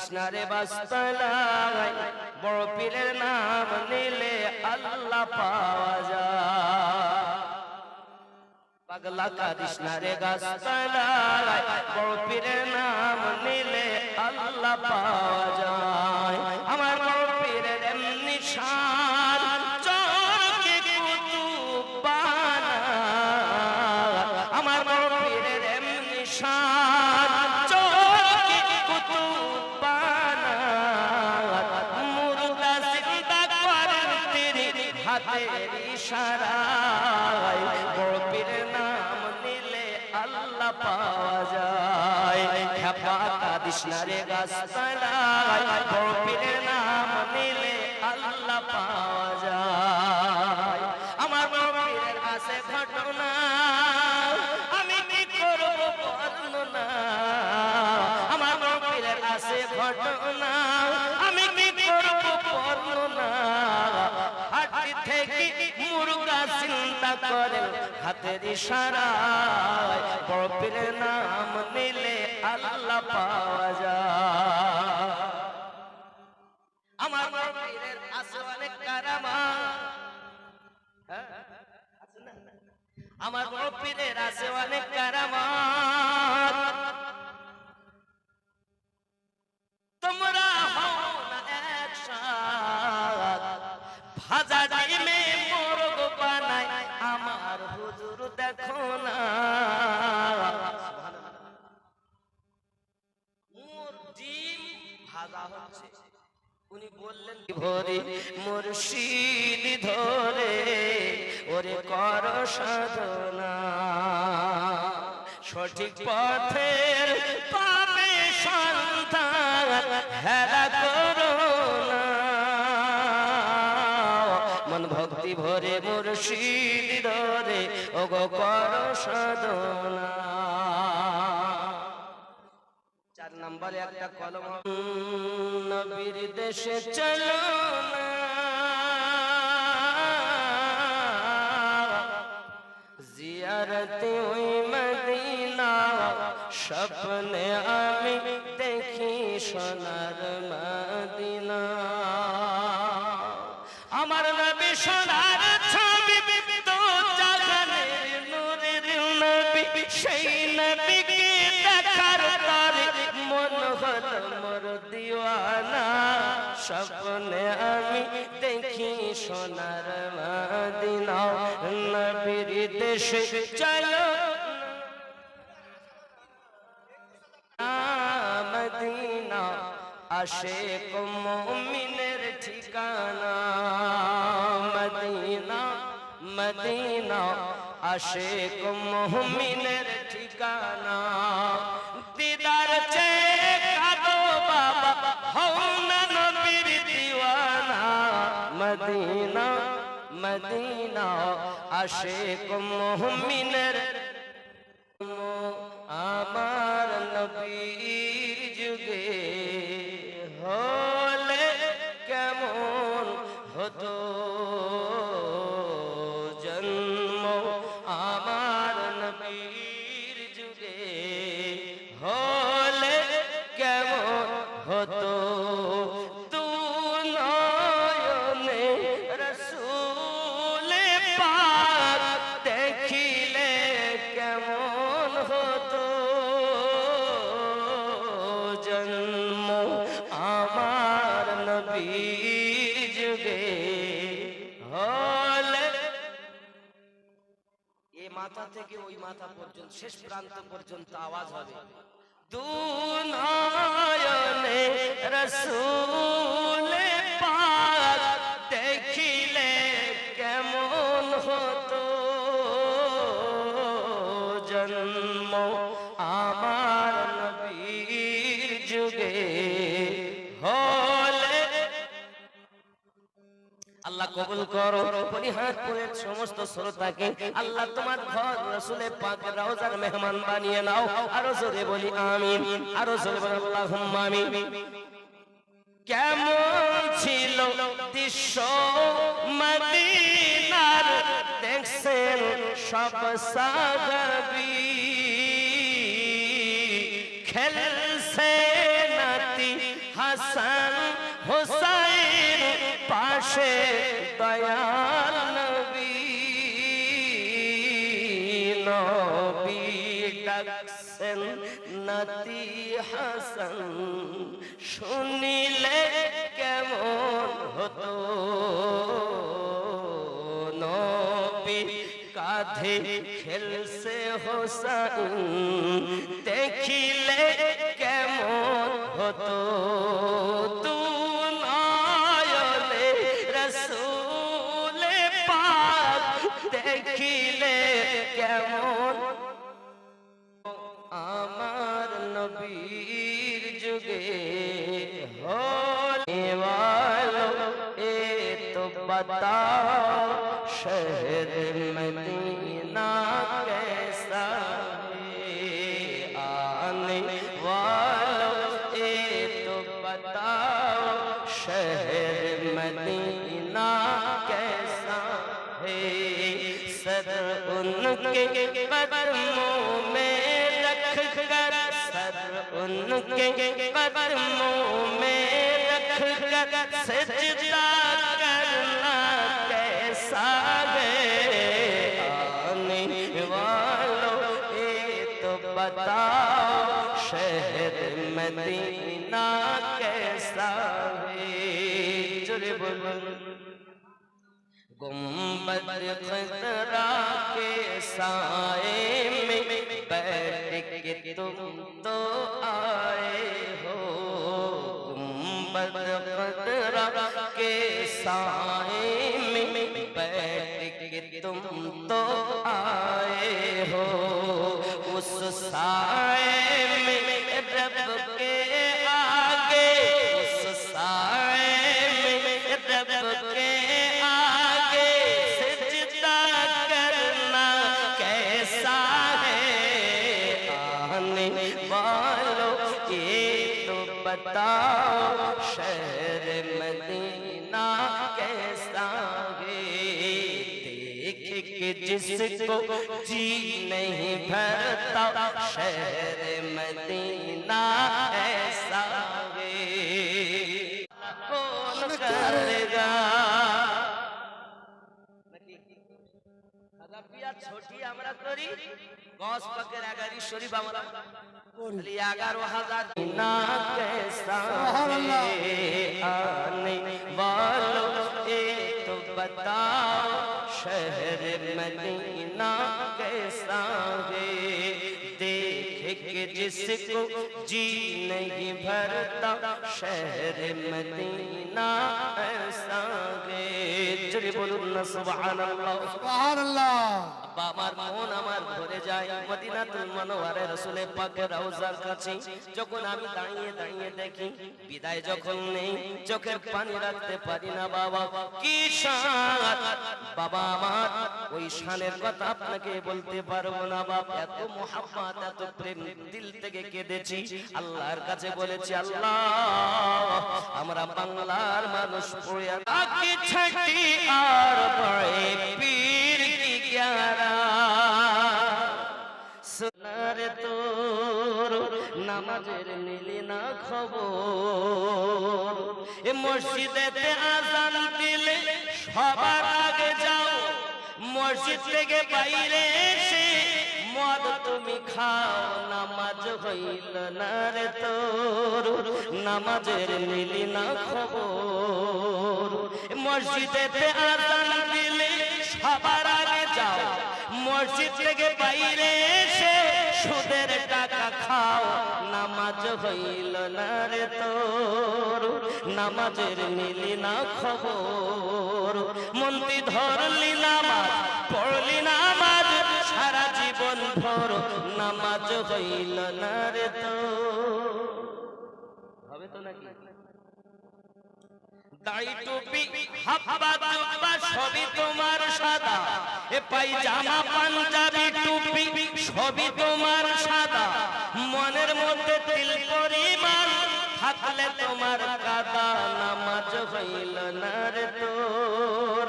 খাপা Cadiz না রে বাস্তালায় বড় পীরের নাম নিলে আল্লাহ পাওয়া যায়। পাগলা কৃষ্ণারে গাছতলায় বড় পীরের নাম নিলে আল্লাহ পাওয়া যায়। আমার আল্লাহ পাওয়া যায়। খেপা কাদিস না রে গাছতলায় বড় নাম হাতের ইশারায় বড় নাম নিলে আল্লাহ পাওয়া যায় আমার পীরের আছে অনেক কারামা? আমার পীরের আছে অনেক কারামাত ভাজা হচ্ছে। উনি বললেন ভরে মুর্শিদ ধরে, ওরে কর সাধনা। সঠিক পথের পাবে সন্তান হেরা করো মন ভক্তি ভরে মুর্শিদ ধরে ও গো কর সাধনা। নম্বরে একটা কলম নবীর দেশে চলো জিয়ারতে ওই মদিনা স্বপ্নে স্বপ্নে আমি দেখি সোনার মদিনা, নবীর দেশে চলো মদিনা আশেক মুমিনের ঠিকানা। মদিনা মদিনা আশেক মুমিনের ঠিকানা। মদিনা আশেক মুমিনের শেষ প্রান্ত পর্যন্ত আওয়াজ হবে। দেখিলে কেমন হতো? কবুল করো পরিহারপুরের সমস্ত শ্রোতাকে আল্লাহ তোমার ঘর, রসুলে পাক রওজার মেহমান বানিয়ে নাও। আরও জোরে বলি, আমিন। আরও জোরে বলি, আল্লাহুম্মা আমিন। কেমন ছিল দৃশ্য মদিনার? দেখছেন সব সাহাবী খেলছে পাশে দয়াল নবী নবী ডাকছেন নাতি হাসান। শুনিলে কেমন হতো? নবী কাঁধে খেলছে হোসাইন দেখিলে কেমন হতো? तो बताओ शहर मदीना कैसा है? आने वालों ए तो बताओ, शहर मदीना कैसा है? सर उनके कदमों में रख कर, सर उनके कदमों खतरा के साए में बैठ के तुम तो आए हो गुंबद खतरा के साए में बैठ के तुम तो आए हो उस साए में ये तो बताओ शहर मदीना कैसा है देख के जिसको जी नहीं भरता शहर मदीना ऐसा है कौन करेगा छोटी हमारा करी गौस पकड़ा गरी शरीफ हमरा आने वालों एक तो बताओ शहर मदीना कैसा है के जिसको जी नहीं भरता शहर मदीना ऐसा है जरी बोलून ना सुभान अल्लाह সুবহানাল্লাহ আব্বা আমার মন আমার ভরে যায় মদিনাতুল মনোয়ারে রাসূলের পাকের রওজার কাছে যখন আমি দাঁড়িয়ে দাঁড়িয়ে দেখি বিদায় যখন নেই চোখের পানি রাখতে পারি না বাবা কি শান বাবা আমার ওই শানের কথা আপনাকে বলতে পারবো না বাবা এত মোহাম্মত এত প্রেম দিল থেকে কেঁদেছি। আল্লাহর কাছে বলেছি আল্লাহ আমরা বাংলার মানুষ পড়ে আগে ছাটি আর বড়ে পীর কি গ্যারা সোনার তোর নামাজের নিলি না খবর। এ মসজিদেতে আজান দিলে সবার আগে যাও। মসজিদ থেকে বাইরে এসে মদ তুমি খাও, নামাজ হইল না রে তোর। নামাজের নিলি না খবর। মসজিদেতে আজান দিলে সবার আগে যাও। মসজিদ থেকে বাইরে এসে সুদের টাকা খাও। নামাজ হইল না রে তোর। নামাজের নিলি না খবর। মন্ত্রী ধরলি নামাজ, পড়লি নামাজ, সারা জীবন ভর, নামাজ হইল না রে তো। হবে তো নাকি? টুপি সবই তোমার সাদা। এ পায়জামা পাঞ্জাবি, টুপি, সবই তোমার সাদা। থাকলে তোমার কাদা, নামাজ হইল না রে তোর।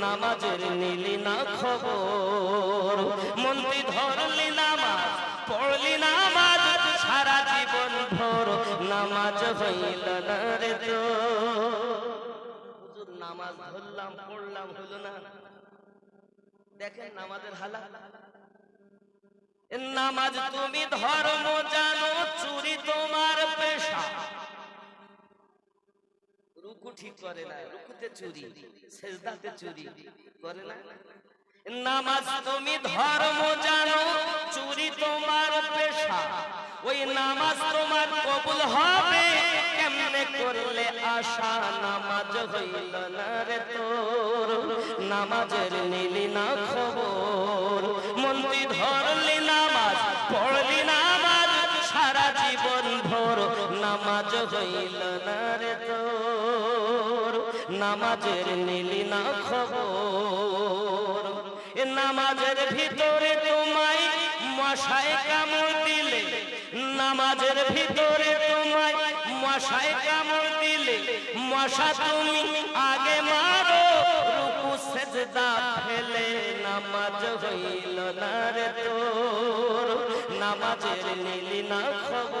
নামাজের নিলি না খবর। মন্ত্রী ধরলি নামাজ, পড়লি নামাজ, সারা জীবন ভোর। নামাজ হইল না রে তোর। নামাজ ধরলাম, পড়লাম, হলো না। দেখেন নামাজের হালা নামাজ তুমি ধর্ম জানো ঠিক করে না রুকুতে চুরি সেজদাতে চুরি করে না। নামাজ তুমি ধর্ম জানো চুরি তোমার পেশা। ওই নামাজ তোমার কবুল হবে কেমনে করলে আশা? নামাজ হইল না রে তোর নামাজের নিলি না খবর। মন্ত্রী ধরলি নামাজ পড়লি নামাজ সারা জীবন ভোর। নামাজ হইল না রে তোর। নামাজের নিলি না খবর নামাজের ভিতরে তোমায় মশায় কামড় দিলে। নামাজের ভিতরে তোমায় মশায় কামড় দিলে। মশা তুমি আগে মারো, রুকু, সেজদা ফেলে। নামাজ হইল না রে তোর। নামাজের নিলি না খবর।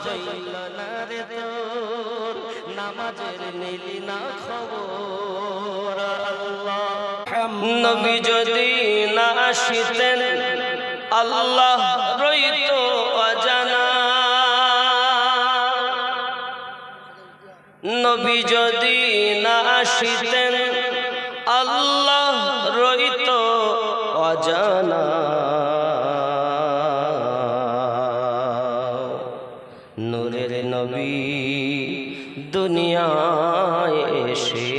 নামাজ হইল না রে তোর নামাজের নিলি না খবর নবী যদি না আসিতেন, আল্লাহ রইত অজানা। নবী যদি না আসিতেন, আল্লাহ রইত অজানা। এসে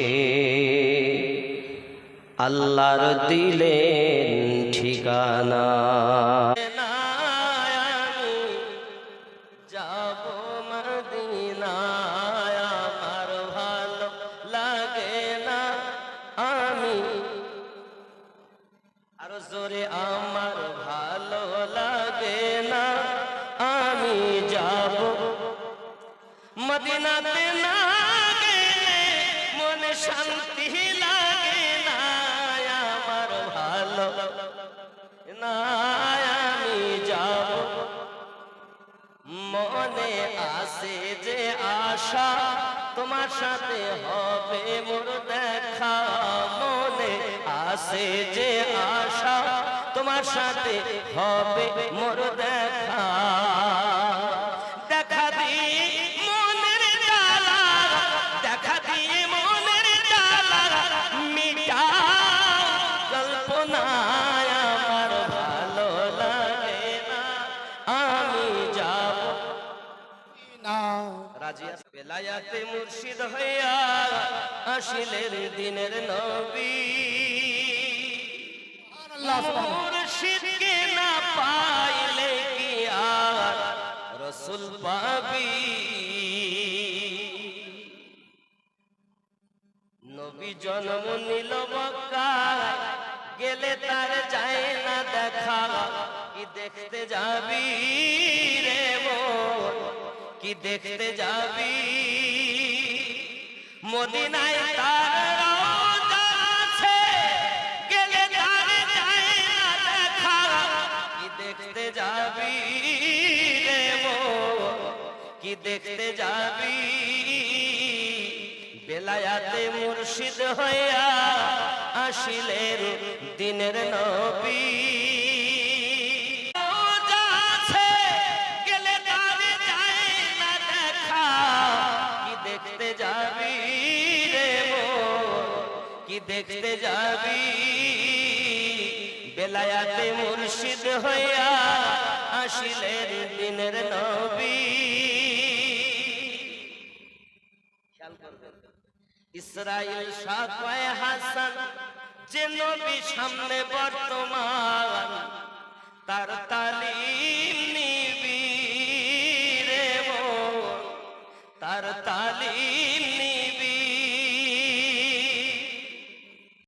আল্লাহর দিলেন ঠিকানা। জোরে আমার আশা তোমার সাথে হবে মোর দেখা। মনে আসে যে আশা তোমার সাথে হবে মোর দেখা। বেলায়াতে মুর্শিদ হইয়া আসিলেন দিনের নবী। মুর্শিদকে কি দেখতে যাবি। মদিনায় গেলে। কি দেখতে যাবি কি দেখতে যাবি? বেলায়াতে মুর্শিদ হইয়া আসিলেন দিনের নবী। দেখতে যাবি বেলায়াতে মুর্শিদ হইয়া আসিলেন দিনের নবী। ইসরাইল সাকওয়ায় হাসান যে নবী সামনে বর্তমান, তার তালিম নিবি রে তার তালিম